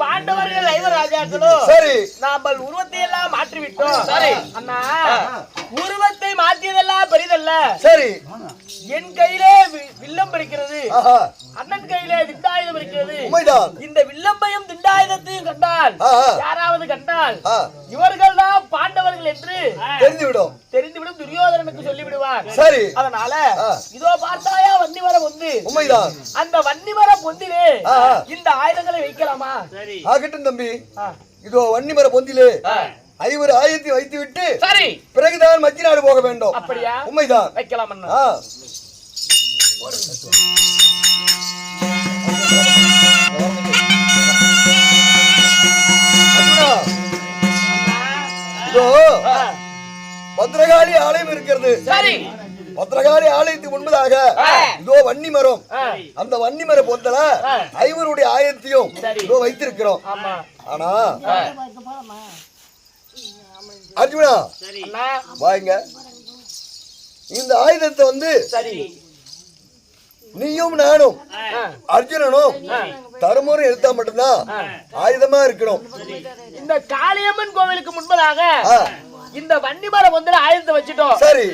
பாண்டவர்கள் ஐவர் ராஜாக்களும் நாமல் உருவத்தை எல்லாம் மாற்றி விட்டோம் சரி. அண்ணா. உருவத்தை மாற்றியதெல்லாம் பெரிதல்ல. சரி. என் கையிலே வில்லம் இருக்கிறது அண்ணன் கையிலே திண்டாயுதம் இருக்கிறது. இந்த வில்லம்பையும் திண்டாயுதத்தையும் கண்டால். யாராவது கண்டால் இவர்கள் தான் பாண்டவர்கள் என்று தெரிந்துவிடும். தெரிந்துவிடும் துரியோதனனுக்கு சொல்லிவிடுவார். சரி. அதனால. இதோ பார்த்தாயா வன்னிமர பொந்து. உண்மைதான். அந்த வன்னிமர பொந்திலே. இந்த ஆயுதங்களை வைக்கலாமா? ஆகட்டும் தம்பி. இதோ வன்னிமர பொந்திலே ஐவர் ஆயத்தை வைத்து விட்டு சரி பிறகுதான் மச்சி நாடு போக வேண்டும் அப்படியா உண்மைதான் வைக்கலாம் அண்ணா. பத்ரகாளி ஆலயம் இருக்கிறது சரி பத்ரகாளி ஆலயத்துக்கு முன்பதாக. இதோ வன்னி மரம். அந்த வன்னி மர பொந்தல. ஐவருடைய ஆயத்தையும். இதோ வைத்திருக்கிறோம் ஆனா. அர்ஜுனா வாங்க. இந்த ஆயுதத்தை வந்து சரி. நீயும் நானும். அர்ஜுனனும் தருமரும் எடுத்தா மட்டும்தான் ஆயுதமா இருக்கணும். இந்த காளியம்மன் கோவிலுக்கு முன்பதாக. இந்த வன்னிமர பொந்தில ஆயுதத்தை வச்சுட்டோம். சரி.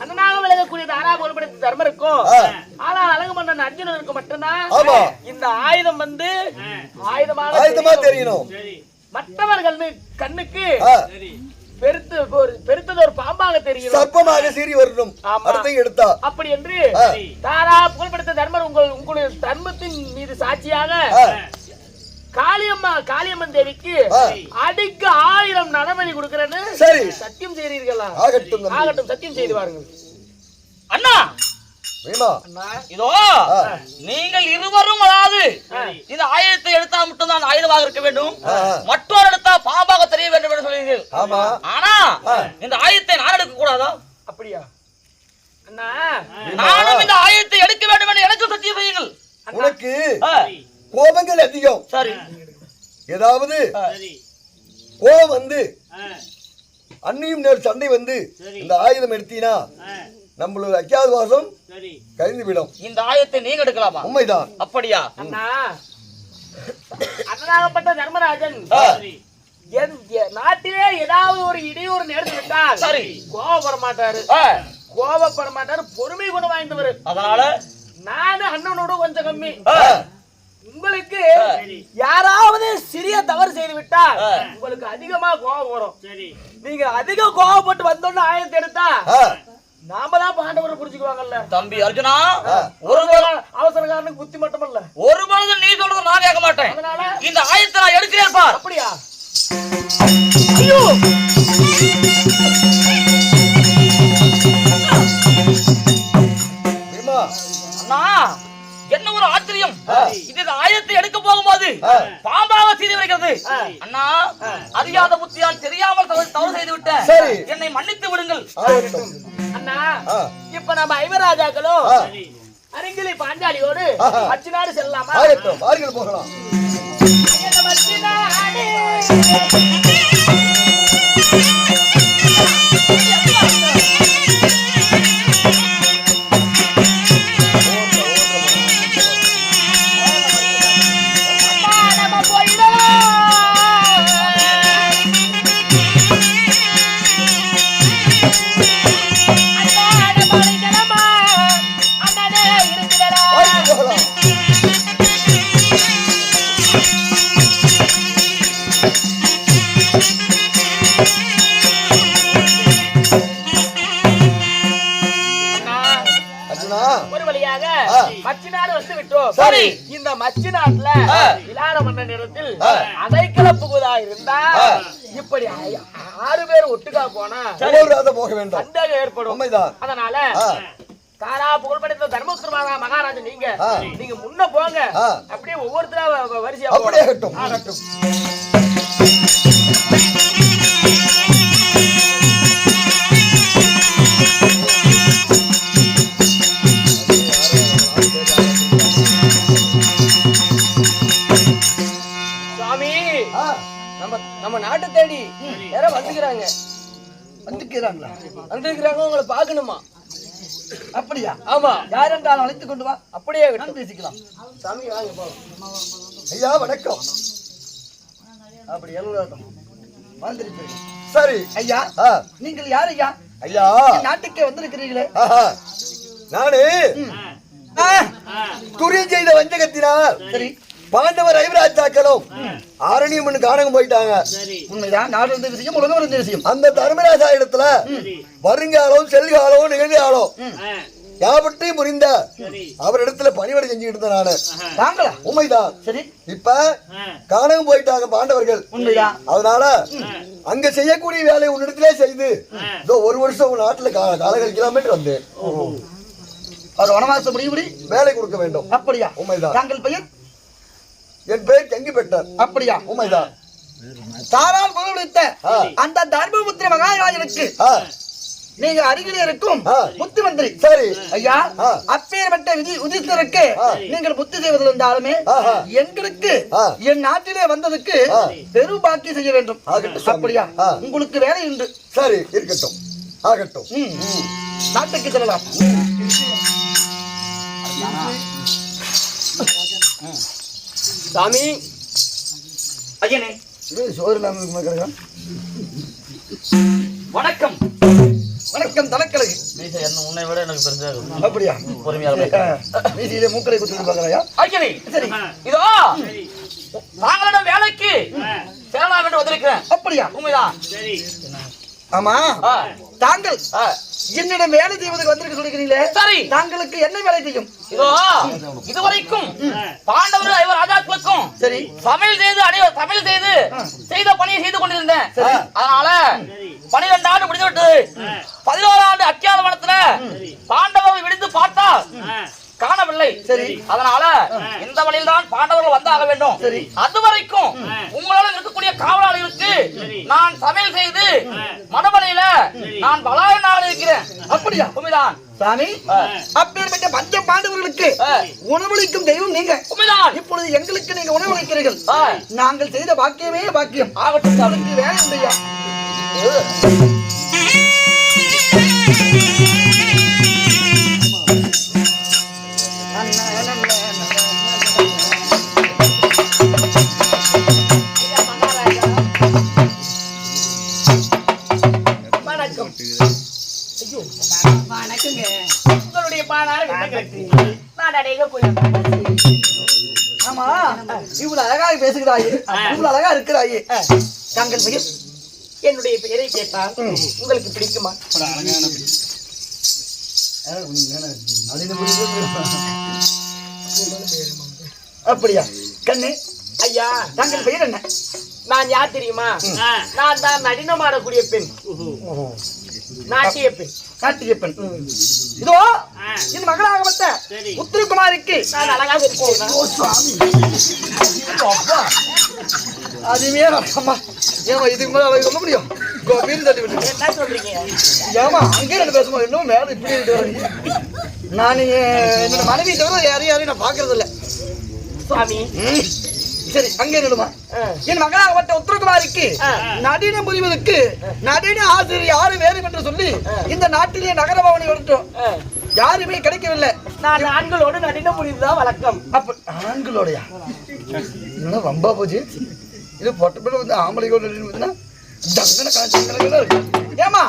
அண்ணனாக விலகக்கூடிய தாரா பொருட்படுத்த தர்மருக்கும். ஆ. ஆனா அழகு மன்னன் அர்ஜுனனுக்கு மட்டும்தான் இந்த ஆயுதம் வந்து ஆயுதமாக ஆயுதமா. தெரியணும். மற்றவர்கள் கண்ணுக்கு. பெருத்து ஒரு பெருத்தது ஒரு பாம்பாக தெரியும் சர்ப்பமாக சீறி வரணும் எடுத்தா அப்படி என்று. தாரா புகழ்படுத்த தர்மர் உங்கள் உங்களுடைய தர்மத்தின் மீது சாட்சியாக. காளியம்மா காளியம்மன் தேவிக்கு. அடிக்கு ஆயிரம் நலமணி கொடுக்கிறேன்னு சரி சத்தியம் செய்கிறீர்களா ஆகட்டும். ஆகட்டும் சத்தியம் செய்து வாருங்கள் அண்ணா இதோ. நீங்கள் இருவரும் அதாவது ஆ. இந்த ஆயுதத்தை எடுத்தா மட்டும்தான் ஆயுதமாக இருக்க வேண்டும். மற்றொரு எடுத்தா பாம்பாக தெரிய வேண்டும் என்று சொல்லுவீர்கள் ஆமா. ஆனா. இந்த ஆயுதத்தை நான் எடுக்க கூடாதா? அப்படியா? அண்ணா. நானும் இந்த ஆயுதத்தை எடுக்க வேண்டும் என்று எனக்கு சத்தியம் செய்யுங்கள். உனக்கு. கோபங்கள் அதிகம். சரி. ஏதாவது கோபம் வந்து அன்னியும் நேர் சண்டை வந்து இந்த ஆயுதம் எடுத்தீனா நம்மளோட அஜாத வாசம் கழிந்து விடும் இந்த ஆயுதத்தை நீங்க எடுக்கலாமா? உண்மைதான். அப்படியா? அண்ணா. அண்ணனாகப்பட்ட தர்மராஜன். நாட்டிலே ஏதாவது ஒரு இடையூறு நேர்ந்து விட்டால் சரி. கோபப்பட மாட்டாரு. கோபப்பட மாட்டாரு பொறுமை குணம் வாய்ந்தவர். அதனால? நானு அண்ணனோட கொஞ்சம் கம்மி. உங்களுக்கு யாராவது சிறிய தவறு செய்து விட்டால் ஆ. உங்களுக்கு அதிகமா கோபம் வரும். நீங்க அதிக கோபப்பட்டு வந்தோன்னு ஆயத்தை எடுத்தா நாம தான் பாண்டவரை புரிஞ்சுக்குவாங்கல்ல. தம்பி அர்ஜுனா ஒரு அவசரக்காரனுக்கு புத்தி மட்டுமல்ல. ஒரு பொழுது நீ சொல்றது நான் கேட்க மாட்டேன். அதனால இந்த ஆயுதத்தை நான் எடுக்கிறேன் பார் அப்படியா? ஐயோ! வேமா அண்ணா என்ன ஒரு ஆச்சரியம். இது இந்த ஆயுதத்தை எடுக்க போகும்போது. பாம்பாக சீறி வருகிறது ஆ. அண்ணா அறியாத புத்தியால் தெரியாமல் தவறு தவறு செய்து விட்டேன். சரி. என்னை மன்னித்து விடுங்கள். ஆ. இப்ப நம்ம ஐவராஜாக்களும். அருங்கிலி பாஞ்சாலியோடு. அச்சுநாடு செல்லலாமா போகலாம் ஆ. அதைக்கல புகுதா இருந்தா. இப்படி ஆறு பேர் ஒட்டுக்கா போனா போக வேண்டாம் சந்தேகம் ஏற்படும் அதனால. தாரா புகழ்பெற்ற தர்மபுத்திர மகாராஜன் நீங்க. நீங்க முன்ன போங்க. அப்படியே ஒவ்வொருத்தரா வரிசையா அப்படியே. ஆகட்டும் நம்ம நம்ம நாட்டை தேடி யாரோ வந்துக்கிறாங்க வந்துக்கிறாங்களா வந்திருக்கிறாங்க உங்களை பார்க்கணுமா? அப்படியா? ஆமா. யார் என்றாலும் அழைத்துக் கொண்டு வா. அப்படியே நான் பேசிக்கலாம். சாமி வாங்க போலாம் ஐயா வணக்கம். அப்படி எழுதாட்டம் வந்திருப்பீங்க சரி ஐயா நீங்கள் யார் ஐயா? ஐயா. நாட்டுக்கே வந்திருக்கிறீர்களே. ஆஹா. நானு. துரியம் செய்த வஞ்சகத்தினால் சரி. பாண்டவர் ஐவராஜாக்களும் ஆரணியம்மன் காணகம் போயிட்டாங்க. உண்மைதான் நாடு இருந்த விஷயம் உலகம் இருந்த விஷயம் அந்த தர்மராஜா இடத்துல வருங்காலம் செல்காலம் நிகழ்காலம். யாவற்றையும் புரிந்த அவரிடத்துல பணிவிடை செஞ்சுக்கிட்டு இருந்தேன் நானு. தாங்களா? உண்மைதான் சரி. இப்ப காணகம் போயிட்டாங்க பாண்டவர்கள். உண்மைதான் அதனால அங்க செய்யக்கூடிய வேலையை உன்னிடத்திலே செய்து இதோ ஒரு வருஷம் உன் நாட்டுல கா- காலங்கள் கிலோமீட்டர் வந்து. அவர் வனவாச முடிவுடி வேலை கொடுக்க வேண்டும். அப்படியா? உண்மைதான் தாங்கள் பெயர் என் பேர் கங்கி பெற்றார் அப்படியா உண்மைதான் தாரால் பொருளித்த. அந்த தர்மபுத்திர மகாராஜனுக்கு நீங்க அருகில் இருக்கும். புத்தி மந்திரி சரி ஐயா. அப்பேற்பட்ட விதி உதித்தருக்கு. நீங்கள் புத்தி செய்வதில் இருந்தாலுமே. எங்களுக்கு. என் நாட்டிலே வந்ததுக்கு. பெரும் பாக்கி செய்ய வேண்டும். அப்படியா. உங்களுக்கு வேலை உண்டு சரி இருக்கட்டும் ஆகட்டும். நாட்டுக்கு செல்லலாம் சாமி. ஐயனே இது சோறு இல்லாம இருக்குமா கிடக்கா? வணக்கம். வணக்கம் தலைக்கழகு. மீசை என்ன உன்னை விட எனக்கு பெருசா இருக்கு. அப்படியா? பொறுமையாக மீதியிலே மூக்கரை குத்தி பாக்குறாயா ஐயனே சரி. இதோ தாங்களிடம் வேலைக்கு சேரலாம் என்று வந்திருக்கிறேன். அப்படியா? உண்மைதான். ஆமா? ஆ, தாங்கள். என்னிடம் வேலை செய்வதற்கு வந்திருக்க சொல்லிக்கிறீங்களே சரி. தாங்களுக்கு என்ன வேலை செய்யும்? இதோ இதுவரைக்கும் பாண்டவர் ஐவர் ராஜாக்களுக்கும் சரி. சமையல் செய்து அனைவர் சமையல் செய்து செய்த பணியை செய்து கொண்டிருந்தேன். அதனால பனிரெண்டு ஆண்டு முடிந்து விட்டது பதினோரு ஆண்டு அத்தியாத வனத்துல பாண்டவர்கள் விடுத்து பார்த்தால் காணவில்லை சரி. அதனால இந்த வழியில் தான் பாண்டவர்கள் வந்தாக வேண்டும். சரி. அது வரைக்கும் உங்களால இருக்கக்கூடிய காவலாளிகளுக்கு நான் சமையல் செய்து மடமலையில நான் பலாயனாக இருக்கிறேன். அப்படியா? உண்மைதான் சாமி. அப்பேற்பட்ட பஞ்ச பாண்டவர்களுக்கு. உணவளிக்கும் தெய்வம் நீங்க. இப்பொழுது எங்களுக்கு நீங்க உணவளிக்கிறீர்கள். நாங்கள் செய்த பாக்கியமே பாக்கியம். ஆகட்டும். அவருக்கு வேலை உண்டையா இவ்வளவு அழகா இருக்கிறாயே. தாங்கள் பெயர் என்னுடைய பெயரை கேட்டால் உங்களுக்கு பிடிக்குமா? அப்படியா? கண்ணு. ஐயா தாங்கள் பெயர் என்ன? நான் யார் தெரியுமா? நான் தான் நடினம் ஆடக்கூடிய பெண். நாட்டிய பெண் கார்த்திகை பெண் இதோ என் மகளாகப்பட்ட உத்திரகுமாரிக்கு நான் அழகாக இருக்கிறேனா ஓ சுவாமி. அப்பா அதுவே அம்மா. ஏமா இதுக்கு மேல அழகு சொல்ல முடியும் கோபின்னு தள்ளி விட்டு என்ன சொல்றீங்க? ஏமா அங்கே ரெண்டு பேசுமா? இன்னும் மேல இப்படி இருக்கு வரீங்க. நான் என்னோட மனைவி தவிர யாரையும் யாரையும் நான் பாக்குறது இல்ல சுவாமி. சரி அங்கே நிடுமா. என் மகளாகப்பட்ட உத்திரகுமாரிக்கு. நடினம் புரிவதற்கு நடின ஆசிரியர் யாரும் வேறு என்று சொல்லி இந்த நாட்டிலே நகர பவனி வரட்டும் ஆ. யாருமே கிடைக்கவில்லை. நான் ஆண்களோடு நடினம் புரிந்துதான் வழக்கம். அப்ப ஆண்களோடயா? ரொம்ப போச்சு? இது பொட்ட பிள்ளை வந்து ஆம்பளைகளோட நடினம் டங்கன காஞ்சங்கன இருக்கு. ஏமா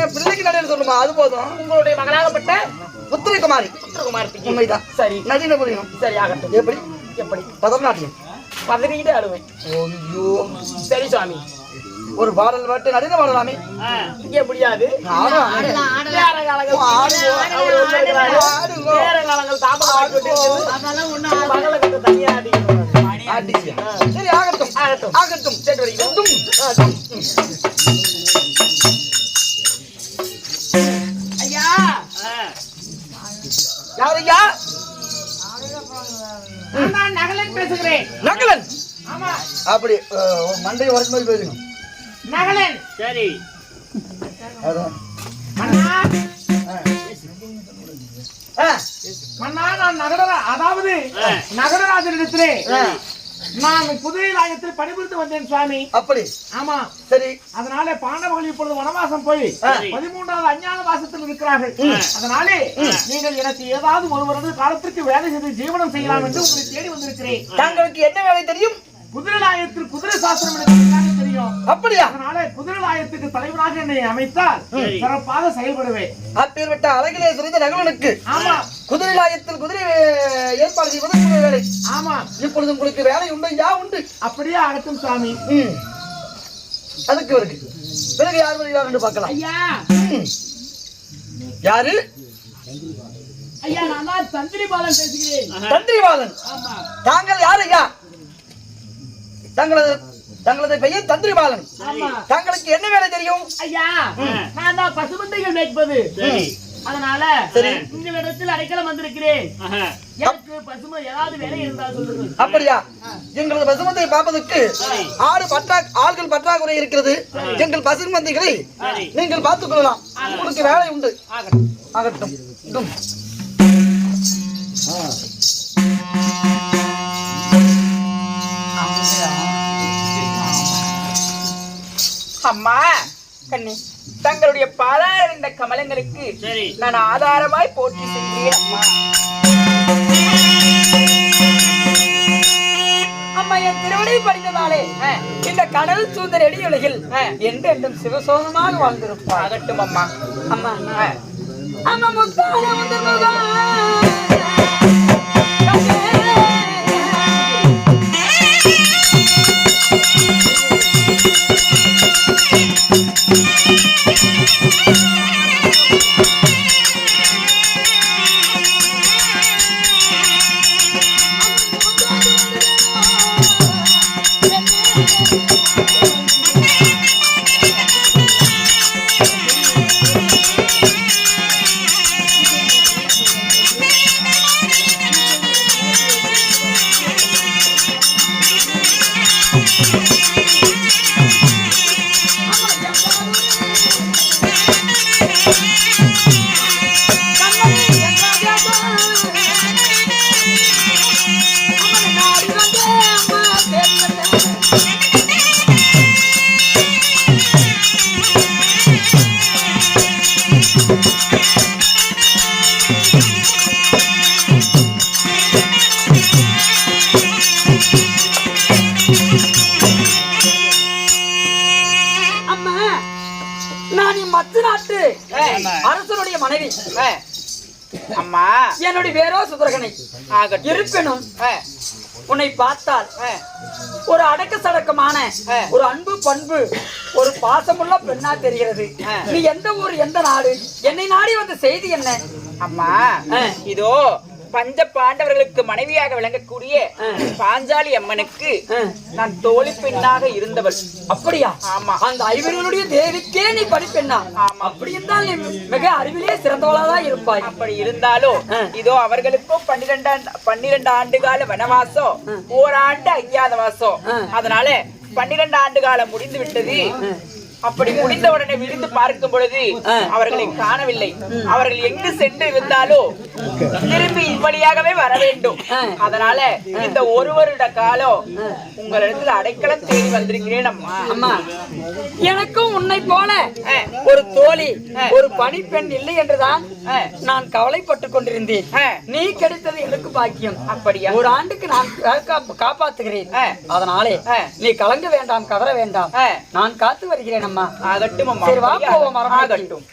என் பிள்ளைக்கு நடிகர் சொல்லுமா அது போதும். உங்களுடைய மகளாகப்பட்ட உத்திரகுமாரி உத்தரகுமாரத்துக்கு உண்மைதான். சரி. நடின புரியணும் சரி ஆகட்டும். எப்படி? எப்படி? பதநாட்டியம் பதறிக்கிட்டே அழுவேன். ஐயோ. சரி சுவாமி. ஒரு பாடல் பாட்டு நடின பாடலாமே இங்கே முடியாது. ஆடுவோம். தனியா. ஆகட்டும். ஆகட்டும். சரி வரைக்கும். ஐயா! யார் ஐயா நகலன் பேசுகிறேன். நகலன்? ஆமா. அப்படி அஹ், மண்டை உடச்சு மாதிரி போயிருங்க நகலன். சரி. அதாவது நகரராஜனிடத்திலே. நான் குதிரை லாயத்தில் பணிபுரிந்து வந்தேன் சுவாமி. அப்படி? ஆமா. சரி. அதனால பாண்டவர்கள் இப்பொழுது வனவாசம் போய் பதிமூன்றாவது அஞ்ஞான வாசத்தில் இருக்கிறார்கள். அதனாலே நீங்கள் எனக்கு ஏதாவது ஒரு வருட காலத்திற்கு வேலை செய்து ஜீவனம் செய்யலாம் என்று உங்களை தேடி வந்திருக்கிறேன். தாங்களுக்கு என்ன வேலை தெரியும்? குதிரலாயத்தில் குதிரை சாஸ்திரம் எனக்கு தெரியும். அப்படியா? அதனால குதிரலாயத்துக்கு தலைவராக என்னை அமைத்தால் சிறப்பாக செயல்படுவேன். அப்பேற்பட்ட அழகிலே சிறிந்த நகலனுக்கு. ஆமா. குதிரை லாயத்தில் குதிரை ஏற்பாடு செய்வது உங்களுடைய வேலை. ஆமா. இப்பொழுது உங்களுக்கு வேலை உண்டு யா உண்டு. அப்படியே ஆகட்டும் சுவாமி ம். அதுக்கு இருக்கு பிறகு யார் வருகிறார் என்று பார்க்கலாம். ஐயா. யாரு? ஐயா நான் தான் தந்திரி பாலன் பேசுகிறேன் தந்திரிவாதன் ஆமா. தாங்கள் யார் ஐயா? தங்களது தங்களது பெயர் தந்திரிபாலன். ஆமா. தங்களுக்கு என்ன வேலை தெரியும்? ஐயா நான் தான் பசுமந்தைகள் மேய்ப்பது. அதனால உங்களிடத்தில் அடைக்கலம் வந்திருக்கிறேன். எனக்கு பசுமை ஏதாவது வேலை இருந்தால் சொல்லுங்கள். அப்படியா? எங்களது பசுமந்தை பார்ப்பதற்கு ஆறு பற்றா ஆள்கள் பற்றாக்குறை இருக்கிறது. எங்கள் பசுமந்தைகளை நீங்கள் பார்த்துக் கொள்ளலாம். உங்களுக்கு வேலை உண்டு. ஆகட்டும். அம்மா கண்ணி. தங்களுடைய பாதார இந்த கமலங்களுக்கு நான் ஆதாரமாய் போற்றி செய்கிறேன் அம்மா. அம்மா என் திருவடி படித்ததாலே இந்த கடல் சூழ்ந்த நெடியுலகில் என்றென்றும் சிவசோகமாக வாழ்ந்திருப்பார் ஆகட்டும் அம்மா. அம்மா. அம்மா முத்தான முதல் அம்மா அரசனுடைய மனைவி. அம்மா. என்னுடைய பேரோ சுதரகனை இருப்பினும் உன்னை பார்த்தால் ஒரு அடக்க சடக்கமான ஒரு அன்பு பண்பு ஒரு பாசமுள்ள பெண்ணா தெரிகிறது. நீ எந்த ஊர் எந்த நாடு? என்னை நாடி வந்த செய்தி என்ன? அம்மா. இதோ பஞ்ச பாண்டவர்களுக்கு மனைவியாக விளங்கக்கூடிய பாஞ்சாலி அம்மனுக்கு. நான் தோழி பெண்ணாக இருந்தவள் அப்படியா ஆமா. அந்த ஐவர்களுடைய தேவிக்கே நீ படிப்பெண்ணா. அப்படி இருந்தால் நீ மிக அறிவிலே சிறந்தவளாதான் இருப்பாய் அப்படி இருந்தாலும். இதோ அவர்களுக்கும் பன்னிரெண்டு பன்னிரெண்டு ஆண்டு கால வனவாசம் ஓராண்டு அஞ்ஞாதவாசம் ஆ. அதனால பன்னிரெண்டு ஆண்டு காலம் முடிந்து விட்டது அப்படி முடிந்த உடனே விழுந்து பார்க்கும் பொழுது. அவர்களை காணவில்லை அவர்கள் எங்கு சென்று இருந்தாலோ திரும்பி இவ்வழியாகவே வர வேண்டும். அதனால இந்த ஒரு வருட காலம் உங்களிடத்தில் அடைக்கலம் தேடி வந்திருக்கிறேன் அம்மா எனக்கும் உன்னை போல. ஒரு தோழி ஒரு பணிப்பெண் இல்லை என்றுதான் நான் கவலைப்பட்டுக் கொண்டிருந்தேன். நீ கிடைத்தது எனக்கு பாக்கியம் அப்படியா? ஒரு ஆண்டுக்கு நான் காப்பாத்துகிறேன். அதனாலே. நீ கலங்க வேண்டாம் கதற வேண்டாம். நான் காத்து வருகிறேன் அம்மா ஆகட்டும் சரி, வா போவோம். ஆகட்டும்